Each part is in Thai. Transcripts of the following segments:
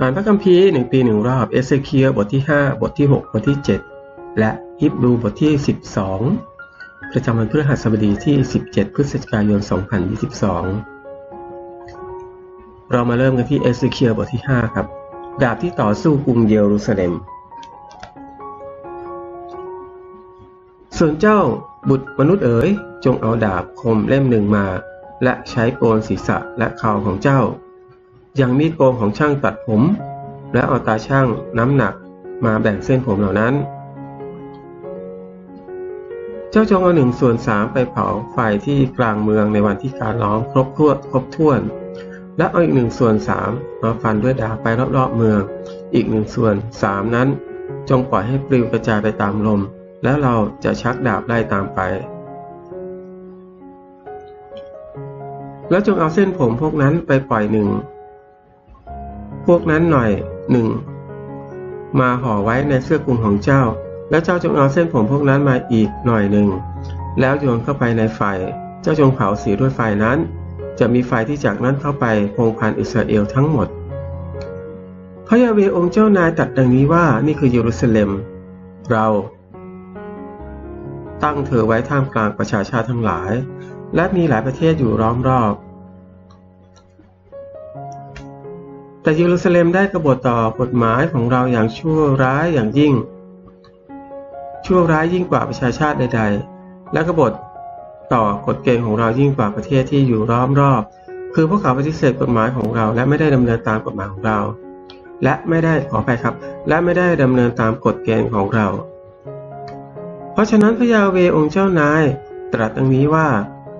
อ่านพระคัมภีร์หนึ่งปีหนึ่งรอบ เอเซเคียบทที่ 5 บทที่ 6 บทที่ 7 และฮิบรูบทที่ 12 ประจำวันพฤหัสบดีที่ 17 พฤศจิกายน 2022 เรามาเริ่มกันที่เอเซเคียบทที่ 5 ครับ ดาบที่ต่อสู้กรุงเยรูซาเล็ม ส่วนเจ้าบุตรมนุษย์เอ๋ยจงเอาดาบคมเล่มหนึ่งมา และใช้โกนศีรษะและเข่าของเจ้า อย่างมีดโกงของช่างตัดผม และเอาตาช่างน้ำหนักมาแบ่งเส้นผมเหล่านั้น เจ้าจงเอาหนึ่งส่วนสามไปเผาไฟที่กลางเมืองในวันที่การล้อมครบถ้วนครบถ้วน และเอาอีกหนึ่งส่วนสามมาฟันด้วยดาบไปรอบๆเมือง อีกหนึ่งส่วนสามนั้น จงปล่อยให้ปลิวกระจายไปตามลม แล้วเราจะชักดาบไล่ตามไปแล้วจงเอาเส้นผมพวกนั้นไปปล่อยหนึ่ง พวกนั้นหน่อยหนึ่งมาห่อไว้ในเสื้อคลุมของเจ้า แล้วเจ้าจงเอาเส้นผมพวกนั้นมาอีกหน่อยหนึ่ง แล้วโยนเข้าไปในไฟ เจ้าจงเผาเสียด้วยไฟนั้น จะมีไฟที่จากนั้นเข้าไปพงพันอิสราเอลทั้งหมด พระยาเวองค์เจ้านายตัดดังนี้ว่านี่คือเยรูซาเล็ม เรา ตั้งเธอไว้ท่ามกลางประชาชาติทั้งหลาย และมีหลายประเทศอยู่ล้อมรอบ แต่เยรูซาเล็มได้กบฏต่อกฎหมายของเราอย่างชั่วร้ายอย่างยิ่ง ชั่วร้ายยิ่งกว่าประชาชาติใด ๆ และกบฏต่อกฎเกณฑ์ของเรายิ่งกว่าประเทศที่อยู่ล้อมรอบ คือพวกเขาปฏิเสธกฎหมายของเรา และไม่ได้ดำเนินตามกฎหมายของเรา และไม่ได้ขอไปครับ และไม่ได้ดำเนินตามกฎเกณฑ์ของเรา เพราะฉะนั้นพระยาเวองค์เจ้านายตรัสดังนี้ว่า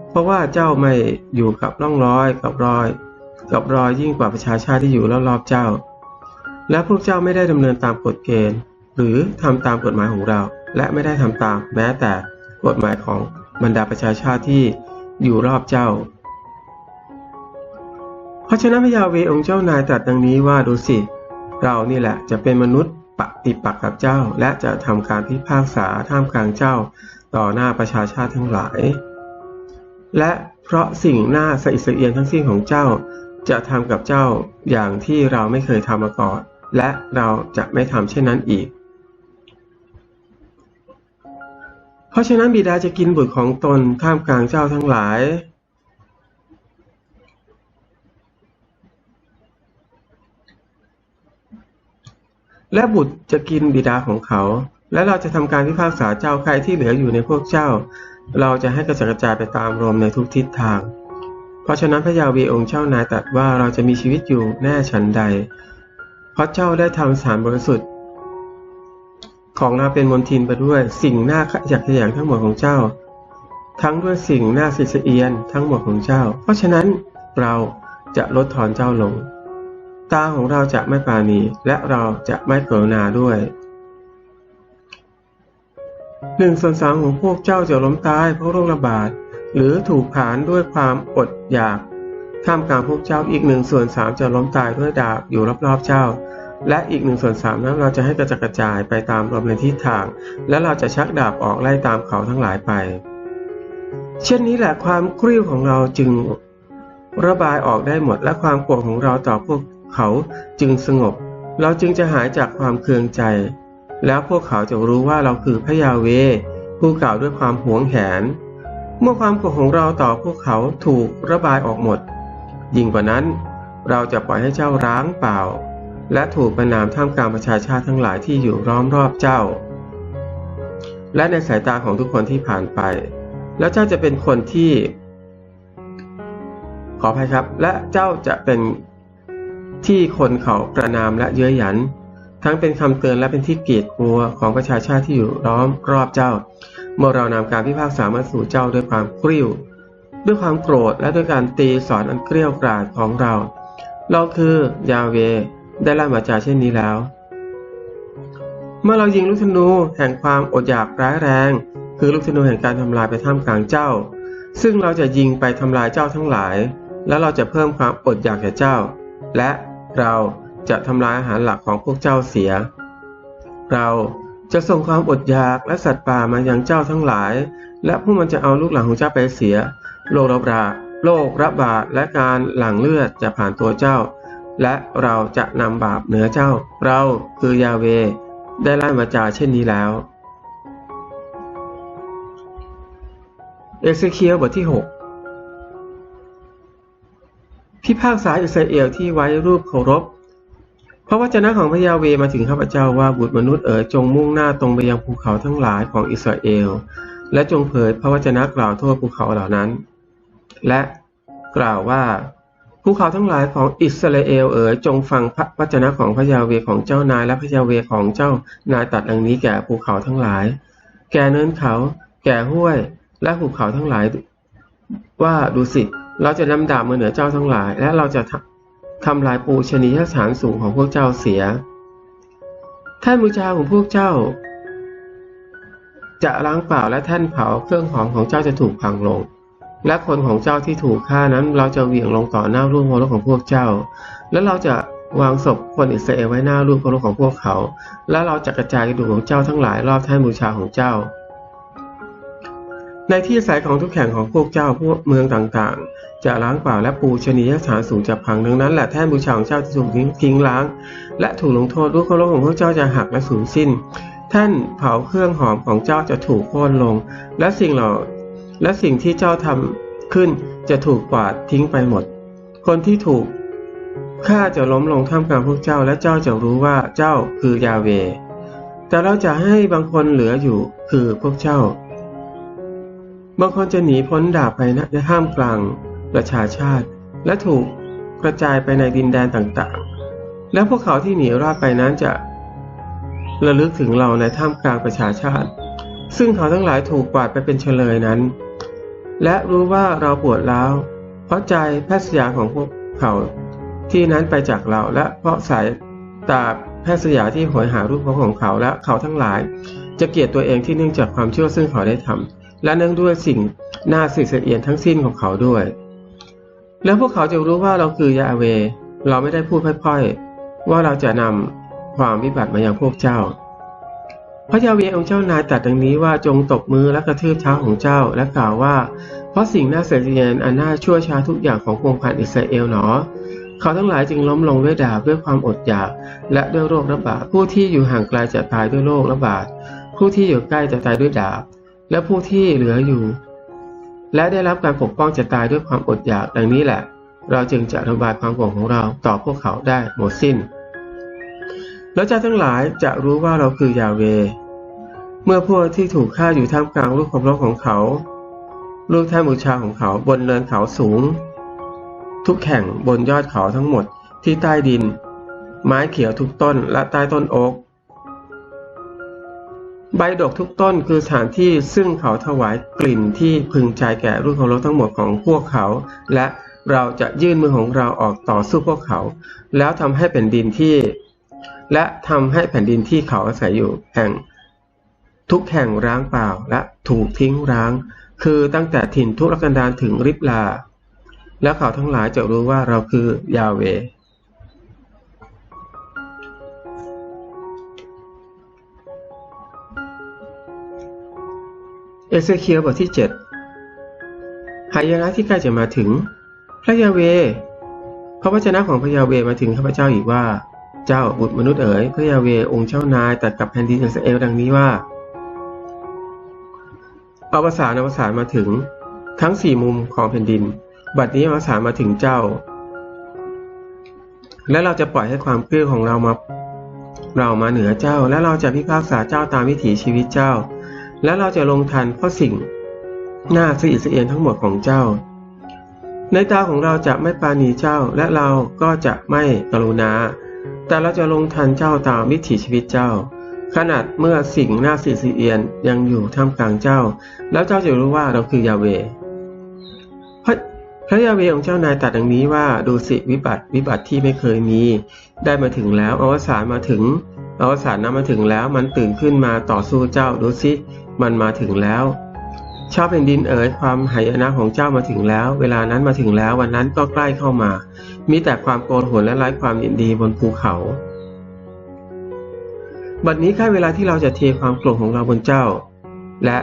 เพราะว่าเจ้าไม่อยู่กับร่องรอยกับรอย กับรอยยิ่งกว่าประชาชาติที่อยู่รอบๆเจ้า และพวกเจ้าไม่ได้ดำเนินตามกฎเกณฑ์ หรือทำตามกฎหมายของเรา และไม่ได้ทำตามแม้แต่กฎหมายของบรรดาประชาชาติที่อยู่รอบเจ้า เพราะฉะนั้นพระยาเวองค์เจ้านายตรัสดังนี้ว่าดูสิ เรานี่แหละจะเป็นมนุษย์ปฏิปักษ์กับเจ้า และจะทำการพิพากษาท่ามกลางเจ้า ต่อหน้าประชาชาติทั้งหลาย และเพราะสิ่งหน้าสะอิสเอียนทั้งสิ้นของเจ้า จะทำกับเจ้าอย่างที่เราไม่เคยทำมาก่อน และเราจะไม่ทำเช่นนั้นอีก เพราะฉะนั้นบิดาจะกินบุตรของตนท่ามกลางเจ้าทั้งหลาย และบุตรจะกินบิดาของเขา และเราจะทำการพิพากษาเจ้าใครที่เหลืออยู่ในพวกเจ้า เราจะให้กระจัดกระจายไปตามลมในทุกทิศทาง เพราะฉะนั้นพระยาวีองค์เจ้านายตรัสว่าเราจะมีชีวิตอยู่แน่ฉันใด เพราะเจ้าได้ทำสารบริสุทธิ์ ของเราเป็นมนทินไปด้วยสิ่งหน้าขยักขยงทั้งหมดของเจ้า ทั้งด้วยสิ่งหน้าสิสเอียนทั้งหมดของเจ้า เพราะฉะนั้นเราจะลดทอนเจ้าลง ตาของเราจะไม่ปาณีและเราจะไม่กรุณาด้วยหนึ่งส่วนสามของพวกเจ้าจะล้มตายเพราะโรคระบาด หรือถูกผานด้วยความอดอยาก ท่ามกลางพวกเจ้าอีกหนึ่งส่วนสามจะล้มตายด้วยดาบอยู่รอบๆเจ้า และอีกหนึ่งส่วนสามนั้นเราจะให้กระจัดกระจายไปตามลมในทิศทาง และเราจะชักดาบออกไล่ตามเขาทั้งหลายไป เช่นนี้แหละความกริ้วของเราจึงระบายออกได้หมดและความโกรธของเราต่อพวกเขาจึงสงบ เราจึงจะหายจากความเคืองใจ แล้วพวกเขาจะรู้ว่าเราคือพระยาเวผู้กล่าวด้วยความหวงแหน เมื่อความโกรธของเราต่อพวกเขาถูกระบายออกหมด ยิ่งกว่านั้น เราจะปล่อยให้เจ้าร้างเปล่า และถูกประนามท่ามกลางประชาชาติทั้งหลายที่อยู่ล้อมรอบเจ้า และในสายตาของทุกคนที่ผ่านไป แล้วเจ้าจะเป็นคนที่ ขออภัยครับ และเจ้าจะเป็นที่คนเขาประนามและเย้ยหยัน ทั้งเป็นคำเตือนและเป็นที่เกลียดกลัวของประชาชาติที่อยู่ล้อมรอบเจ้า เมื่อเรานำการพิพากษามาสู่เจ้าด้วยความกริ้ว ด้วยความโกรธและด้วยการตีสอนอันเกลี้ยวกราดของเรา เราคือยาเวได้ล่ามาจาเช่นนี้แล้ว เมื่อเรายิงลูกธนูแห่งความอดอยากร้ายแรง คือลูกธนูแห่งการทำลายไปท่ามกลางเจ้า ซึ่งเราจะยิงไปทำลายเจ้าทั้งหลาย และเราจะเพิ่มความอดอยากแก่เจ้า และเรา จะทำลายอาหารหลักของพวกเจ้าเสีย เราจะส่งความอดอยากและสัตว์ป่ามายังเจ้าทั้งหลาย และผู้มันจะเอาลูกหลานของเจ้าไปเสีย โรคระบาดโรคระบาดและการหลั่งเลือดจะผ่านตัวเจ้า และเราจะนำบาปเหนือเจ้า เราคือยาเว ได้ไล่มาจาเช่นนี้แล้ว เอเซเคียลบทที่ 6 พิพากษาอิสราเอลที่ไว้รูปเคารพ พระวจนะของพระยาเวมาถึงข้าพเจ้าว่าบุตรมนุษย์เอ๋ยจงมุ่งหน้าตรงไปยังภูเขาทั้งหลายของอิสราเอล และจงเผยพระวจนะกล่าวโทษภูเขาเหล่านั้น และกล่าวว่าภูเขาทั้งหลายของอิสราเอลเอ๋ยจงฟังพระวจนะของพระยาเวของเจ้านายและพระยาเวของเจ้านายตัดดังนี้แก่ภูเขาทั้งหลาย แก่เนินเขา แก่ห้วย และภูเขาทั้งหลาย ว่าดูสิเราจะนำดาบมาเหนือเจ้าทั้งหลาย และเราจะ ทำลายปูชนียสถานสูงของพวกเจ้าเสีย ท่านบูชาของพวกเจ้า จะล้างเปล่าและแท่นเผาเครื่องหอมของเจ้าจะถูกพังลง และคนของเจ้าที่ถูกฆ่านั้น เราจะเหวี่ยงลงต่อหน้ารูปเคารพของพวกเจ้า และเราจะวางศพคนอิสราเอลไว้หน้ารูปเคารพของพวกเขา และเราจะกระจายกระดูกของเจ้าทั้งหลายรอบแท่นบูชาของเจ้า ในที่อาศัยของทุกแห่งของพวกเจ้าพวกเมืองต่างๆ จะล้างเปล่าและปูชนียสถานสูงจะพังดังนั้นแหละแท่นบูชาของเจ้าจะถูกทิ้งล้าง และถูกลงโทษรูปเคารพของพวกเจ้าจะหักและสูญสิ้น ท่านเผาเครื่องหอมของเจ้าจะถูกโค่นลง และสิ่งเหล่าและสิ่งที่เจ้าทำขึ้นจะถูกกวาดทิ้งไปหมด คนที่ถูกฆ่าจะล้มลงท่ามกลางพวกเจ้าและเจ้าจะรู้ว่าเจ้าคือยาเว แต่เราจะให้บางคนเหลืออยู่คือพวกเจ้า บางคนจะหนีพ้นดาบไปนะในห้ามกลางประชาชาติ และถูกกระจายไปในดินแดนต่างๆ และพวกเขาที่หนีรอดไปนั้นจะระลึกถึงเราในท่ามกลางประชาชาติ ซึ่งเขาทั้งหลายถูกกวาดไปเป็นเฉลยนั้น และรู้ว่าเราปวดร้าวเพราะใจแพทย์สยาของพวกเขาที่นั้นไปจากเราและเพราะสายตาแพทย์สยาที่หอยหารูปของเขาและเขาทั้งหลาย จะเกลียดตัวเองที่เนื่องจากความเชั่วซึ่งเขาได้ทำ และเนื่องด้วยสิ่งน่าสิเสียนทั้งสิ้นของเขาด้วย แล้วพวกเขาจะรู้ว่าเราคือยาเว เราไม่ได้พูดพ่อยๆ ว่าเราจะนำความวิบัติมายังพวกเจ้า พระยาเวองค์เจ้านายตรัสดังนี้ว่าจงตบมือและกระทืบเท้าของเจ้า และกล่าวว่า เพราะสิ่งน่าเสียดอันน่าชั่วช้าทุกอย่างของพวงพันอิสราเอลหนอเขาทั้งหลายจึงล้มลงด้วยดาบด้วยความอดอยาก และด้วยโรคระบาดผู้ที่อยู่ห่างไกลจะตายด้วยโรคระบาดผู้ที่อยู่ใกล้จะตายด้วยดาบ และผู้ที่เหลืออยู่ และได้รับการปกป้องจะตายด้วยความอดอยากดังนี้แหละ เราจึงจะระบายความโกรธของเราต่อพวกเขาได้หมดสิ้น แล้วเจ้าทั้งหลายจะรู้ว่าเราคือยาเว เมื่อพวกที่ถูกฆ่าอยู่ท่ามกลางลูกความรบของเขาลูกแท่นบูชาของเขาบนเนินเขาสูง ทุกแห่งบนยอดเขาทั้งหมดที่ใต้ดิน ไม้เขียวทุกต้นและใต้ต้นโอ๊ก ใบดกทุกต้นคือสถานที่ซึ่งเขาถวายกลิ่นที่พึงใจแก่รูปเคารพทั้งหมดของพวกเขา และเราจะยื่นมือของเราออกต่อสู้พวกเขา แล้วทำให้แผ่นดินที่ และทำให้แผ่นดินที่เขาอาศัยอยู่แห่ง ทุกแห่งร้างเปล่าและถูกทิ้งร้าง คือตั้งแต่ถิ่นทุรกันดารถึงริบลา แล้วเขาทั้งหลายจะรู้ว่าเราคือยาเว เอเซเคียลบทที่ 7หายนะที่ใกล้จะมาถึง พระยาเว พระวจนะของพระยาเวมาถึงข้าพเจ้าอีกว่า เจ้าบุตรมนุษย์เอ๋ยพระยาเวองค์เจ้านายตัดกับแผ่นดินอิสราเอลดังนี้ว่าอวสานอวสานมาถึง ทั้งสี่มุมของแผ่นดิน บัดนี้อวสานมาถึงเจ้า และเราจะปล่อยให้ความเกลี้ยของเรามาเรามาเหนือเจ้า และเราจะพิพากษาเจ้าตามวิถีชีวิตเจ้า และเราจะลงทันเพราะสิ่งหน้าสะอิดสะเอียนทั้งหมดของเจ้า ในตาของเราจะไม่ปาณีเจ้าและเราก็จะไม่กรุณา แต่เราจะลงทันเจ้าตามวิถีชีวิตเจ้า ขนาดเมื่อสิ่งหน้าสิสีเอียนยังอยู่ท่ามกลางเจ้า แล้วเจ้าจะรู้ว่าเราคือยาเวพระพระยาเวของเจ้านายตรัสดังนี้ว่าดูสิวิบัติวิบัติที่ไม่เคยมี ได้มาถึงแล้วอวสานมาถึงอวสานนั้นมาถึงแล้วมันตื่นขึ้นมาต่อสู้เจ้าดูสิ มันมาถึงแล้วชาวแผ่นดินเอ๋ยความหายนะของเจ้ามาถึงแล้ว เวลานั้นมาถึงแล้ววันนั้นก็ใกล้เข้ามา มีแต่ความโกรธหวนและไร้ความยินดีบนภูเขาบัดนี้ใกล้เวลาที่เราจะเทความโกรธของเราบนเจ้า และ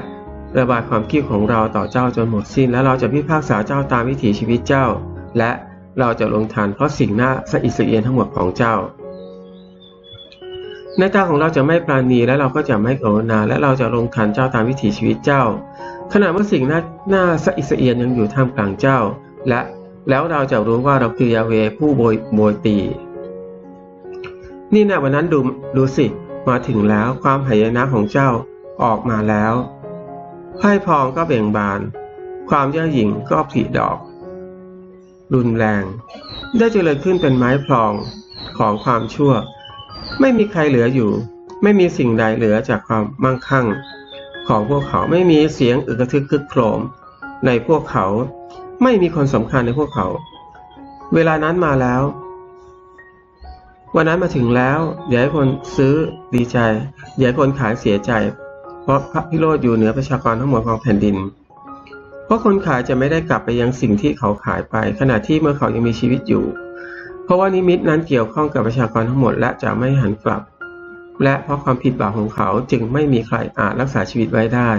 ระบายความคิดของเราต่อเจ้าจนหมดสิ้น และเราจะพิพากษาเจ้าตามวิถีชีวิตเจ้า และเราจะลงทันเพราะสิ่งหน้าสะอิสะเอียนทั้งหมดของเจ้า ในตาของเราจะไม่ปราณีและเราก็จะไม่กรุณาและเราจะลงทันเจ้าตามวิถีชีวิตเจ้า ขณะเมื่อสิ่งหน้าหน้าสะอิสะเอียนยังอยู่ท่ามกลางเจ้า และแล้วเราจะรู้ว่าเราคือยาเวผู้โบยโบยตี นี่นะวันนั้นดูดูสิมาถึงแล้วความหายนะของเจ้าออกมาแล้วไพ่พองก็เบ่งบาน ความเย่อหยิ่งก็ผลิดอก รุนแรง ได้เจริญขึ้นเป็นไม้พลองของความชั่ว ไม่มีใครเหลืออยู่ ไม่มีสิ่งใดเหลือจากความมั่งคั่ง ของพวกเขาไม่มีเสียงอึกระทึกคึกโครม ในพวกเขาไม่มีคนสำคัญในพวกเขา เวลานั้นมาแล้ว วันนั้นมาถึงแล้วอย่าให้คนซื้อดีใจอย่าให้คนขายเสียใจ เพราะพระพิโรธอยู่เหนือประชากรทั้งหมดของแผ่นดิน เพราะคนขายจะไม่ได้กลับไปยังสิ่งที่เขาขายไป ขณะที่เมื่อเขายังมีชีวิตอยู่ เพราะว่านิมิตนั้นเกี่ยวข้องกับประชากรทั้งหมดและจะไม่หันกลับ และเพราะความผิดบาปของเขาจึงไม่มีใครอาจรักษาชีวิตไว้ได้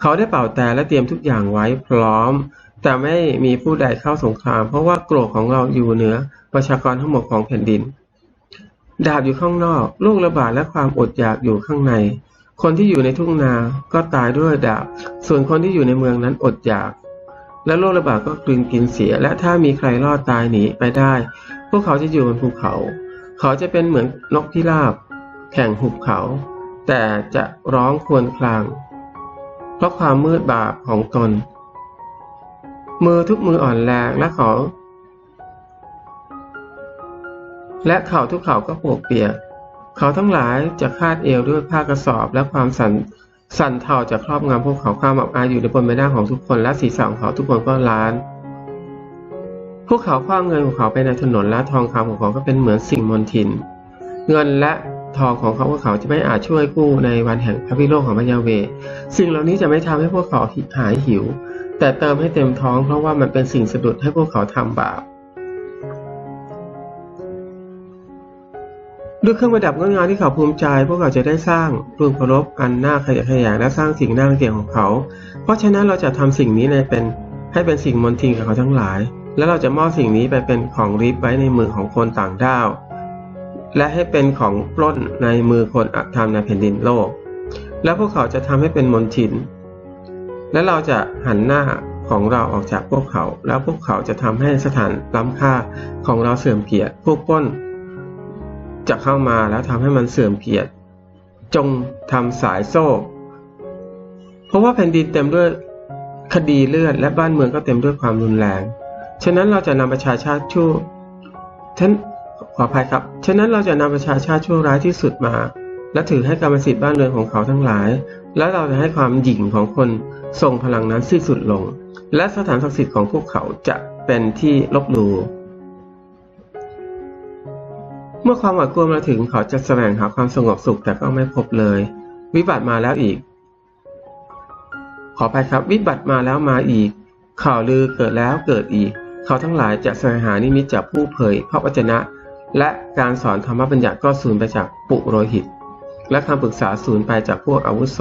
เขาได้เป่าแต่และเตรียมทุกอย่างไว้พร้อม แต่ไม่มีผู้ใดเข้าสงคราม เพราะว่าโกรธของเราอยู่เหนือประชากรทั้งหมดของแผ่นดิน ดาบอยู่ข้างนอกโรคระบาดและความอดอยากอยู่ข้างใน คนที่อยู่ในทุ่งนาก็ตายด้วยดาบ ส่วนคนที่อยู่ในเมืองนั้นอดอยากและโรคระบาดก็กลืนกินเสีย และถ้ามีใครรอดตายหนีไปได้ พวกเขาจะอยู่บนภูเขา เขาจะเป็นเหมือนนกพิราบ แข่งหุบเขา แต่จะร้องครวญคราง เพราะความมืดบาปของตน มือทุกมืออ่อนแรงและเขาและเข่าทุกเข่าก็ปวกเปียก เขาทั้งหลายจะคาดเอวด้วยผ้ากระสอบ และความสันสั่นเทาจะครอบงำพวกเขาความอับอายอยู่ในบนใบหน้าของทุกคนและศีรษะของเขาทุกคนก็ล้าน วกเขาคว้างเงินของเขาไปในถนนและทองคำของเขาก็เป็นเหมือนสิ่งมนทิน เงินและทองของเขาพวกเขาจะไม่อาจช่วยกู้ในวันแห่งพระพิโรธของพระยาเว สิ่งเหล่านี้จะไม่ทำให้พวกเขาหายหิว แต่เติมให้เต็มท้องเพราะว่ามันเป็นสิ่งสะดุดให้พวกเขาทำบาปด้วยเครื่องประดับงดงามที่เขาภูมิใจ พวกเขาจะได้สร้างรูปเคารพอันน่าขยะแขยงและสร้างสิ่งน่าเกียจของเขา เพราะฉะนั้นเราจะทำสิ่งนี้ในเป็นให้เป็นสิ่งมนทินกับเขาทั้งหลาย และเราจะมอบสิ่งนี้ไปเป็นของริบไว้ในมือของคนต่างด้าว และให้เป็นของปล้นในมือคนอธรรมในแผ่นดินโลก และพวกเขาจะทำให้เป็นมนทิน และเราจะหันหน้าของเราออกจากพวกเขา แล้วพวกเขาจะทำให้สถานล้ำค่าของเราเสื่อมเกียรติพวกป้น จะเข้ามาแล้วทำให้มันเสื่อมเกียรติ จงทำสายโซ่ เพราะว่าแผ่นดินเต็มด้วยคดีเลือดและบ้านเมืองก็เต็มด้วยความรุนแรง ฉะนั้นเราจะนำประชาชาติชั่วฉันขออภัยครับ ฉะนั้นเราจะนำประชาชาติชั่วร้ายที่สุดมา และถือให้กรรมสิทธิ์บ้านเรือนของเขาทั้งหลาย และเราจะให้ความหยิ่งของคนทรงพลังนั้นสิ้นสุดลง และสถานศักดิ์สิทธิ์ของพวกเขาจะเป็นที่ลบหลู่เมื่อความหวาดกลัวมาถึงเขาจะแสวงหาความสงบสุขแต่ก็ไม่พบเลย วิบัติมาแล้วอีก ขออภัยครับ วิบัติมาแล้วมาอีก ข่าวลือเกิดแล้วเกิดอีก เขาทั้งหลายจะแสวงหานิมิตจากผู้เผยพระวจนะ และการสอนธรรมบัญญัติก็สูญไปจากปุโรหิต และคำปรึกษาสูญไปจากพวกอาวุโส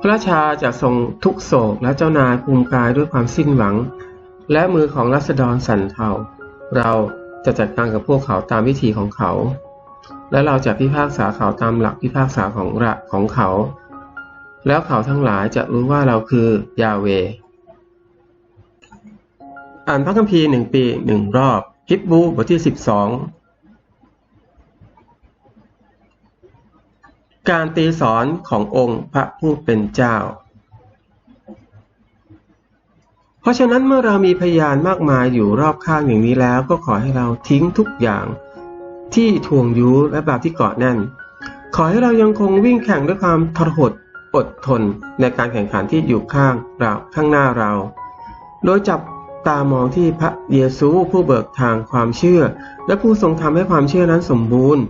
พระราชาจะทรงทุกโศกและเจ้านายภูมิกายด้วยความสิ้นหวัง และมือของรัษฎรสั่นเทาเราจะจัดการกับพวกเขาตามวิธีของเขา และเราจะพิพากษาเขาตามหลักพิพากษาของระของเขา แล้วเขาทั้งหลายจะรู้ว่าเราคือยาเว อ่านพระคัมภีร์หนึ่งปีหนึ่งรอบฮิบบูบทที่สิบสองการตีสอนขององค์พระผู้เป็นเจ้า เพราะฉะนั้นเมื่อเรามีพยานมากมายอยู่รอบข้างอย่างนี้แล้ว ก็ขอให้เราทิ้งทุกอย่างที่ทวงยุและบาปที่เกาะแน่น ขอให้เรายังคงวิ่งแข่งด้วยความทรหดอดทนในการแข่งขันที่อยู่ข้างเราข้างหน้าเรา โดยจับ ตามองที่พระเยซูผู้เบิกทางความเชื่อ และผู้ทรงทำให้ความเชื่อนั้นสมบูรณ์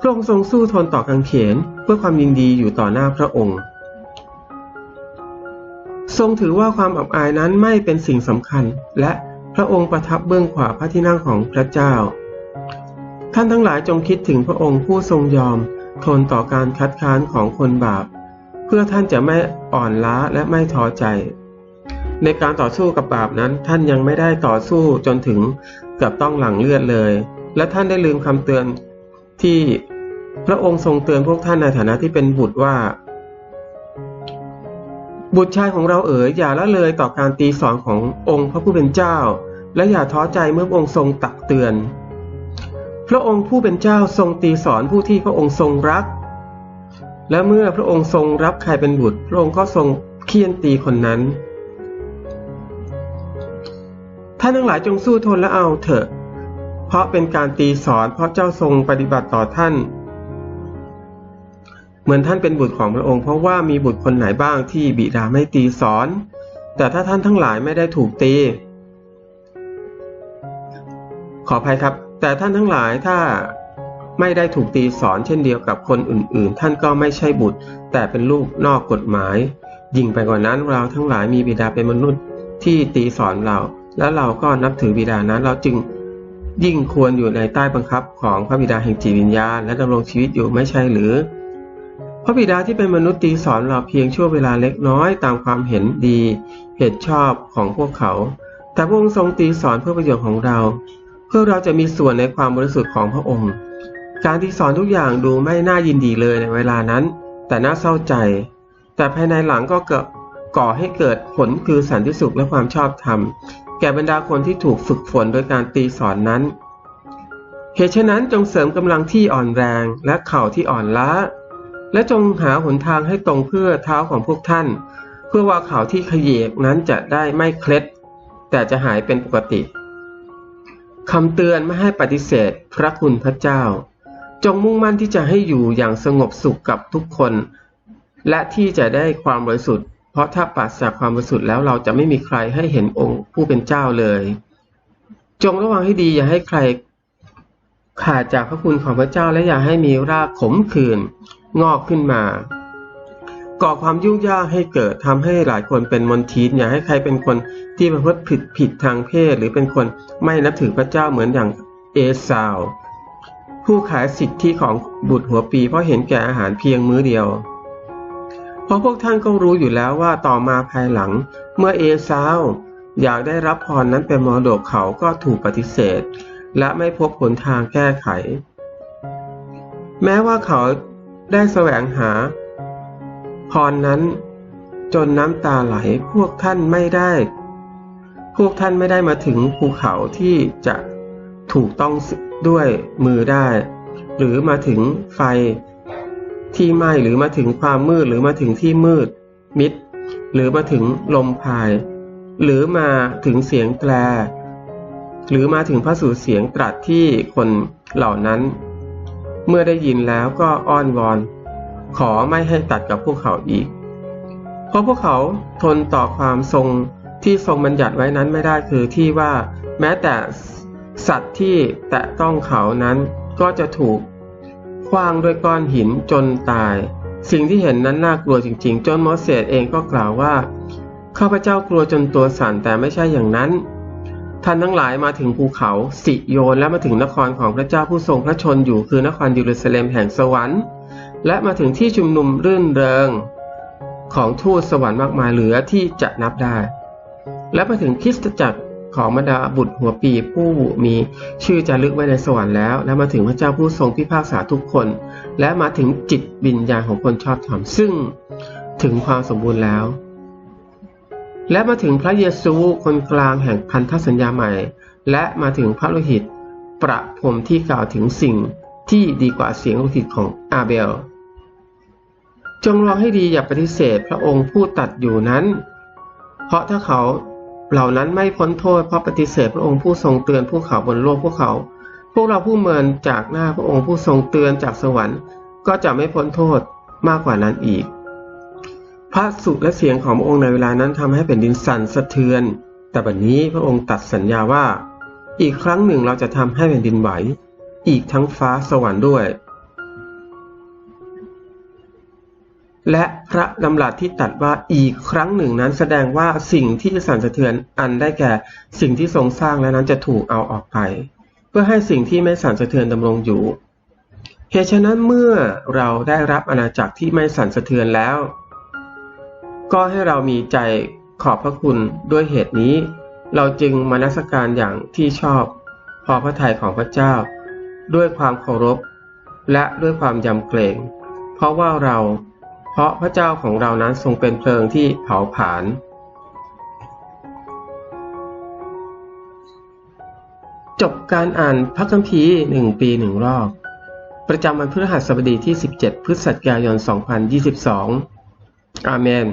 พระองค์ทรงสู้ทนต่อกังเขนเพื่อความยินดีอยู่ต่อหน้าพระองค์ ทรงถือว่าความอับอายนั้นไม่เป็นสิ่งสำคัญ และพระองค์ประทับเบื้องขวาพระที่นั่งของพระเจ้า ท่านทั้งหลายจงคิดถึงพระองค์ผู้ทรงยอม ทนต่อการคัดค้านของคนบาป เพื่อท่านจะไม่อ่อนล้าและไม่ท้อใจ ในการต่อสู้กับบาปนั้น ท่านยังไม่ได้ต่อสู้จนถึงกับต้องหลั่งเลือดเลย และท่านได้ลืมคำเตือนที่พระองค์ทรงเตือนพวกท่านในฐานะที่เป็นบุตรว่า บุตรชายของเราเอ๋ยอย่าละเลยต่อการตีสอนขององค์พระผู้เป็นเจ้า และอย่าท้อใจเมื่อองค์ทรงตักเตือน พระองค์ผู้เป็นเจ้าทรงตีสอนผู้ที่พระองค์ทรงรัก และเมื่อพระองค์ทรงรับใครเป็นบุตร พระองค์ก็ทรงเคี่ยนตีคนนั้น ท่านทั้งหลายจงสู้ทนและเอาเถอะ เพราะเป็นการตีสอนเพราะเจ้าทรงปฏิบัติต่อท่าน เหมือนท่านเป็นบุตรของพระองค์เพราะว่ามีบุตรคนไหนบ้างที่บิดาไม่ตีสอน แต่ถ้าท่านทั้งหลายไม่ได้ถูกตี ขออภัยครับ แต่ท่านทั้งหลายถ้าไม่ได้ถูกตีสอนเช่นเดียวกับคนอื่นๆ ท่านก็ไม่ใช่บุตร แต่เป็นลูกนอกกฎหมาย ยิ่งไปกว่านั้นเราทั้งหลายมีบิดาเป็นมนุษย์ที่ตีสอนเรา และเราก็นับถือบิดานั้น เราจึงยิ่งควรอยู่ในใต้บังคับของพระบิดาแห่งจิตวิญญาณ และดำรงชีวิตอยู่ไม่ใช่หรือ พระบิดาที่เป็นมนุษย์ตีสอนเราเพียงชั่วเวลาเล็กน้อยตามความเห็นดีเห็นชอบของพวกเขา แต่พระองค์ทรงตีสอนเพื่อประโยชน์ของเรา เพื่อเราจะมีส่วนในความบริสุทธิ์ของพระองค์ การตีสอนทุกอย่างดูไม่น่ายินดีเลยในเวลานั้น แต่น่าเศร้าใจ แต่ภายในหลังก็เกิดก่อให้เกิดผลคือสันติสุขและความชอบธรรม ก่บรรดาคนที่ถูกฝึกฝนโดยการตีสอนนั้น เหตุฉะนั้นจงเสริมกำลังที่อ่อนแรงและเข่าที่อ่อนล้า และจงหาหนทางให้ตรงเพื่อเท้าของพวกท่าน เพื่อว่าเข่าที่ขยเยกนั้นจะได้ไม่เคล็ด แต่จะหายเป็นปกติคำเตือนไม่ให้ปฏิเสธพระคุณพระเจ้า จงมุ่งมั่นที่จะให้อยู่อย่างสงบสุขกับทุกคน และที่จะได้ความบริสุทธิ์ เพราะถ้าปราศจากความบริสุทธิ์แล้วเราจะไม่มีใครให้เห็นองค์ผู้เป็นเจ้าเลย จงระวังให้ดีอย่าให้ใครขาดจากพระคุณของพระเจ้าและอย่าให้มีรากขมขื่นงอกขึ้นมา ก่อความยุ่งยากให้เกิดทำให้หลายคนเป็นมนทินอย่าให้ใครเป็นคนที่ประพฤติผิดผิดทางเพศ หรือเป็นคนไม่นับถือพระเจ้าเหมือนอย่างเอสาว ผู้ขายสิทธิของบุตรหัวปีเพราะเห็นแก่อาหารเพียงมื้อเดียว เพราะพวกท่านก็รู้อยู่แล้วว่าต่อมาภายหลัง เมื่อเอซาวอยากได้รับพรนั้นเป็นมรดกเขาก็ถูกปฏิเสธ และไม่พบหนทางแก้ไข แม้ว่าเขาได้แสวงหา พรนั้น จนน้ำตาไหลพวกท่านไม่ได้ พวกท่านไม่ได้มาถึงภูเขาที่จะถูกต้องด้วยมือได้ หรือมาถึงไฟ ที่ไหม้หรือมาถึงความมืดหรือมาถึงที่มืด มิด หรือมาถึงลมพาย หรือมาถึงเสียงแตร หรือมาถึงพระสูตเสียงตรัสที่คนเหล่านั้น เมื่อได้ยินแล้วก็อ้อนวอน ขอไม่ให้ตัดกับพวกเขาอีก เพราะพวกเขาทนต่อความทรงที่ทรงบัญญัติไว้นั้นไม่ได้คือที่ว่า แม้แต่สัตว์ที่แตะต้องเขานั้นก็จะถูก คว้างด้วยก้อนหินจนตาย สิ่งที่เห็นนั้นน่ากลัวจริงๆ จนโมเสสเองก็กล่าวว่าข้าพเจ้ากลัวจนตัวสั่นแต่ไม่ใช่อย่างนั้น ท่านทั้งหลายมาถึงภูเขาสิโยนและมาถึงนครของพระเจ้าผู้ทรงพระชนอยู่คือนครเยรูซาเล็มแห่งสวรรค์ และมาถึงที่ชุมนุมรื่นเริง ของทูตสวรรค์มากมายเหลือที่จะนับได้ และมาถึงคริสตจักร ของบรรดาบุตรหัวปีผู้มีชื่อจารึกไว้ในสวรรค์แล้ว และมาถึงพระเจ้าผู้ทรงพิพากษาทุกคน และมาถึงจิตวิญญาณของคนชอบธรรมซึ่งถึงความสมบูรณ์แล้ว และมาถึงพระเยซูคนกลางแห่งพันธสัญญาใหม่ และมาถึงพระโลหิต ประพรมที่กล่าวถึงสิ่งที่ดีกว่าเสียงโลหิตของอาเบล จงรองให้ดีอย่าปฏิเสธพระองค์ผู้ตัดอยู่นั้น เพราะถ้าเขา เหล่านั้นไม่พ้นโทษเพราะปฏิเสธพระองค์ผู้ทรงเตือนผู้เขาบนโลกพวกเขา พวกเราผู้เมินจากหน้าพระองค์ผู้ทรงเตือนจากสวรรค์ ก็จะไม่พ้นโทษมากกว่านั้นอีก พระสุและเสียงของพระองค์ในเวลานั้นทำให้แผ่นดินสั่นสะเทือน แต่บัดนนี้พระองค์ตัดสัญญาว่า อีกครั้งหนึ่งเราจะทำให้แผ่นดินไหว อีกทั้งฟ้าสวรรค์ด้วย และพระดำรัสที่ตัดว่าอีกครั้งหนึ่งนั้นแสดงว่าสิ่งที่สั่นสะเทือนอันได้แก่สิ่งที่ทรงสร้างแล้วนั้นจะถูกเอาออกไป เพื่อให้สิ่งที่ไม่สั่นสะเทือนดำรงอยู่เหตุฉะนั้นเมื่อเราได้รับอาณาจักรที่ไม่สั่นสะเทือนแล้ว ก็ให้เรามีใจขอบพระคุณด้วยเหตุนี้ เราจึงมานัสการอย่างที่ชอบ พอพระทัยของพระเจ้า ด้วยความเคารพ และด้วยความยำเกรง เพราะว่าเรา เพราะพระเจ้าของเรานั้นทรงเป็นเพลิงที่เผาผลาญจบการอ่านพระคัมภีร์หนึ่งปีหนึ่งรอบ ประจำวันพฤหัสบดีที่ 17 พฤศจิกายน 2022 อาเมน